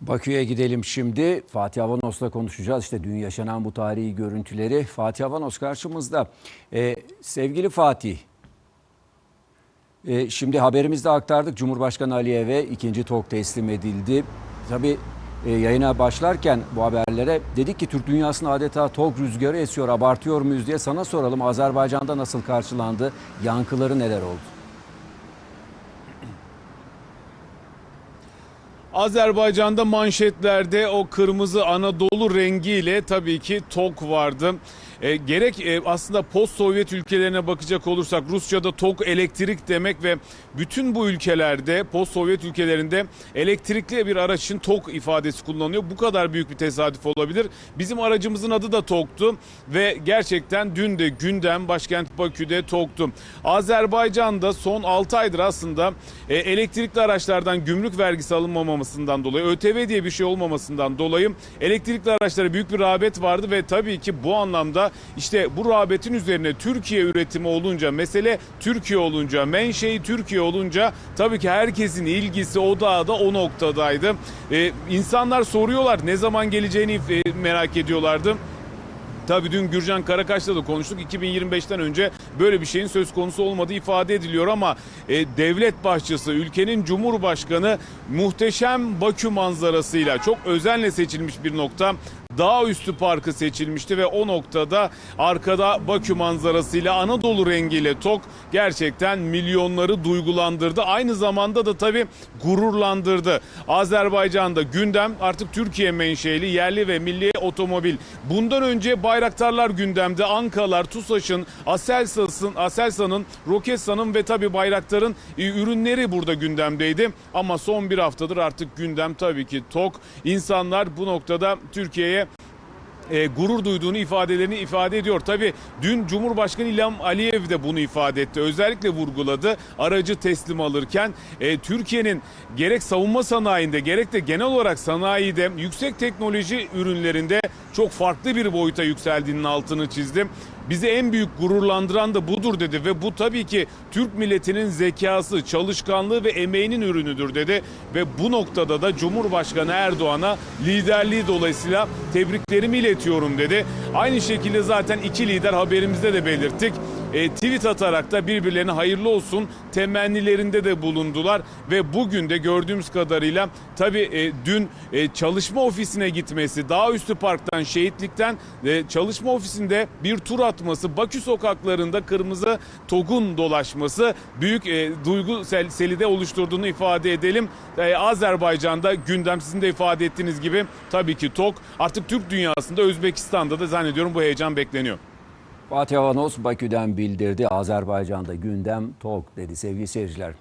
Bakü'ye gidelim şimdi. Fatih Avanos'la konuşacağız. İşte dün yaşanan bu tarihi görüntüleri. Fatih Avanos karşımızda. Ee, sevgili Fatih, e, şimdi haberimizde aktardık. Cumhurbaşkanı Aliyev'e ikinci TOK teslim edildi. Tabii e, yayına başlarken bu haberlere dedik ki Türk dünyasında adeta TOK rüzgarı esiyor. Abartıyor muyuz diye sana soralım. Azerbaycan'da nasıl karşılandı? Yankıları neler oldu? Azerbaycan'da manşetlerde o kırmızı Anadolu rengiyle tabii ki TOK vardı. E, gerek e, aslında post Sovyet ülkelerine bakacak olursak Rusya'da TOK elektrik demek ve bütün bu ülkelerde post Sovyet ülkelerinde elektrikli bir araç için TOK ifadesi kullanılıyor. Bu kadar büyük bir tesadüf olabilir. Bizim aracımızın adı da TOK'tu ve gerçekten dün de gündem başkent Bakü'de TOK'tu. Azerbaycan'da son 6 aydır aslında e, elektrikli araçlardan gümrük vergisi alınmamasından dolayı ÖTV diye bir şey olmamasından dolayı elektrikli araçlara büyük bir rağbet vardı ve tabii ki bu anlamda işte bu rağbetin üzerine Türkiye üretimi olunca mesele Türkiye olunca menşei Türkiye olunca tabii ki herkesin ilgisi odağı da o noktadaydı. Ee, insanlar soruyorlar ne zaman geleceğini e, merak ediyorlardı. Tabii dün Gürcan Karakaş'la da konuştuk. 2025'ten önce böyle bir şeyin söz konusu olmadığı ifade ediliyor ama e, devlet başçısı, ülkenin cumhurbaşkanı muhteşem Bakü manzarasıyla çok özenle seçilmiş bir nokta. Dağ üstü parkı seçilmişti ve o noktada arkada Bakü manzarasıyla Anadolu rengiyle TOK gerçekten milyonları duygulandırdı. Aynı zamanda da tabii gururlandırdı. Azerbaycan'da gündem artık Türkiye menşeli yerli ve milli otomobil. Bundan önce Bayraktarlar gündemde. Ankalar, TUSAŞ'ın, Aselsan'ın, Aselsan'ın, Roketsan'ın ve tabii Bayraktar'ın e, ürünleri burada gündemdeydi. Ama son bir haftadır artık gündem tabii ki TOK. İnsanlar bu noktada Türkiye'ye e, gurur duyduğunu ifadelerini ifade ediyor. Tabi dün Cumhurbaşkanı İlham Aliyev de bunu ifade etti. Özellikle vurguladı. Aracı teslim alırken e, Türkiye'nin gerek savunma sanayinde gerek de genel olarak sanayide yüksek teknoloji ürünlerinde çok farklı bir boyuta yükseldiğinin altını çizdim. Bizi en büyük gururlandıran da budur dedi ve bu tabii ki Türk milletinin zekası, çalışkanlığı ve emeğinin ürünüdür dedi ve bu noktada da Cumhurbaşkanı Erdoğan'a liderliği dolayısıyla tebriklerimi iletiyorum dedi. Aynı şekilde zaten iki lider haberimizde de belirttik. E, tweet atarak da birbirlerine hayırlı olsun temennilerinde de bulundular ve bugün de gördüğümüz kadarıyla tabii e, dün e, çalışma ofisine gitmesi, Dağüstü Park'tan, Şehitlik'ten e, çalışma ofisinde bir tur atması, Bakü sokaklarında kırmızı togun dolaşması büyük e, duygu sel, selide oluşturduğunu ifade edelim. E, Azerbaycan'da gündem sizin de ifade ettiğiniz gibi tabii ki TOK artık Türk dünyasında Özbekistan'da da zannediyorum bu heyecan bekleniyor. Fatih Avanos Bakü'den bildirdi. Azerbaycan'da gündem TOK dedi sevgili seyirciler.